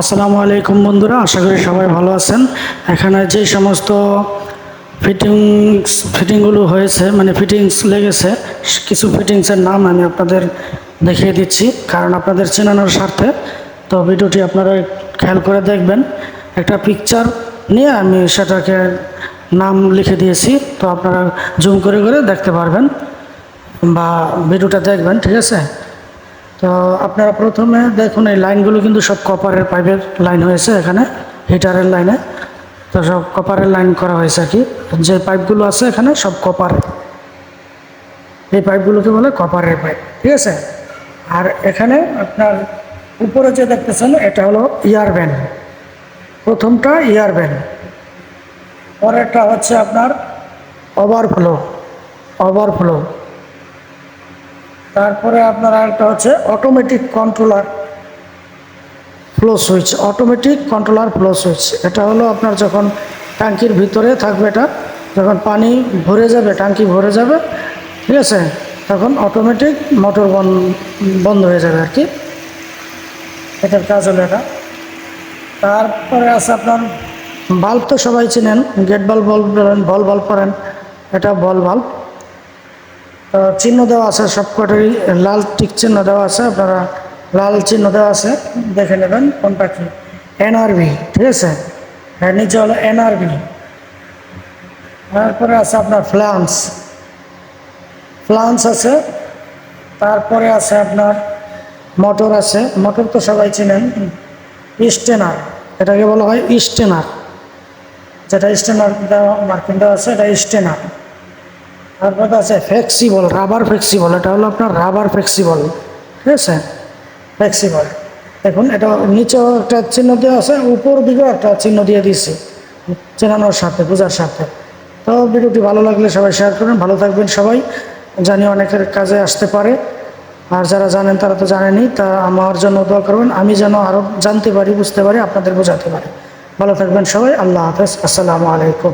আসসালামু আলাইকুম বন্ধুরা, আশা করি সবাই ভালো আছেন। এখানে যে সমস্ত ফিটিংস ফিটিংগুলো হয়েছে মানে ফিটিংস লেগেছে, কিছু ফিটিংসের নাম আমি আপনাদের দেখিয়ে দিচ্ছি, কারণ আপনাদের চেনানোর স্বার্থে। তো ভিডিওটি আপনারা খেয়াল করে দেখবেন। একটা পিকচার নিয়ে আমি সেটাকে নাম লিখে দিয়েছি, তো আপনারা জুম করে করে দেখতে পারবেন বা ভিডিওটা দেখবেন, ঠিক আছে? তো আপনারা প্রথমে দেখুন, এই লাইনগুলো কিন্তু সব কপারের পাইপের লাইন হয়েছে এখানে হিটারের লাইনে তো সব কপারের লাইন করা হয়েছে আর কি। যে পাইপগুলো আছে এখানে সব কপারের এই পাইপগুলোকে বলে কপারের পাইপ ঠিক আছে? আর এখানে আপনার উপরে যে দেখতেছেন, এটা হলো ইয়ার ব্যান প্রথমটা ইয়ার ব্যান পরেরটা হচ্ছে আপনার ওভারফ্লো ওভারফ্লো তারপরে আপনার আরেকটা হচ্ছে automatic controller flow switch automatic controller flow switch এটা হলো আপনার যখন ট্যাঙ্কির ভিতরে থাকবে এটা, যখন পানি ভরে যাবে, ট্যাঙ্কি ভরে যাবে, ঠিক আছে? তখন অটোমেটিক মোটর বন্ধ হয়ে যাবে আর কি। এটার কাজ হলো এটা। তারপরে আছে আপনার বাল্ব তো সবাই চিনেন gate bulb ball ball bulb করেন, এটা বল বাল্ব চিহ্ন দেওয়া আছে সবকটারই, লাল টিক চিহ্ন দেওয়া আছে, আপনারা লাল চিহ্ন দেওয়া আছে, দেখে নেবেন কোন পাখি এনআরবি, ঠিক আছে? হ্যাঁ নিচে হলো এনআরবি। তারপরে আছে আপনার ফ্লান্স। ফ্লান্স আছে, তারপরে আছে আপনার মোটর আছে, মোটর তো সবাই চিনেন। স্টেনার, এটাকে বলা হয় স্টেনার। যেটা স্টেনার দেওয়া, মার্কিন দেওয়া আছে, এটা স্টেনার। তারপরে আছে ফ্লেক্সিবল রাবার ফ্লেক্সিবল এটা হলো আপনার রাবার ফ্লেক্সিবল ঠিক আছে? ফ্লেক্সিবল দেখুন, এটা নিচেও একটা চিহ্ন দেওয়া আছে, উপর দিকেও একটা চিহ্ন দিয়ে দিয়েছি, চেনানোর সাথে বোঝার সাথে তো ভিডিওটি ভালো লাগলে সবাই শেয়ার করুন ভালো থাকবেন সবাই। জানি অনেকের কাজে আসতে পারে, আর যারা জানেন তারা তো জানেনই, তা আমার জন্য দোয়া করবেন, আমি যেন আরও জানতে পারি, বুঝতে পারি আপনাদের বোঝাতে পারি। ভালো থাকবেন সবাই, আল্লাহ হাফেজ, আসসালামু আলাইকুম।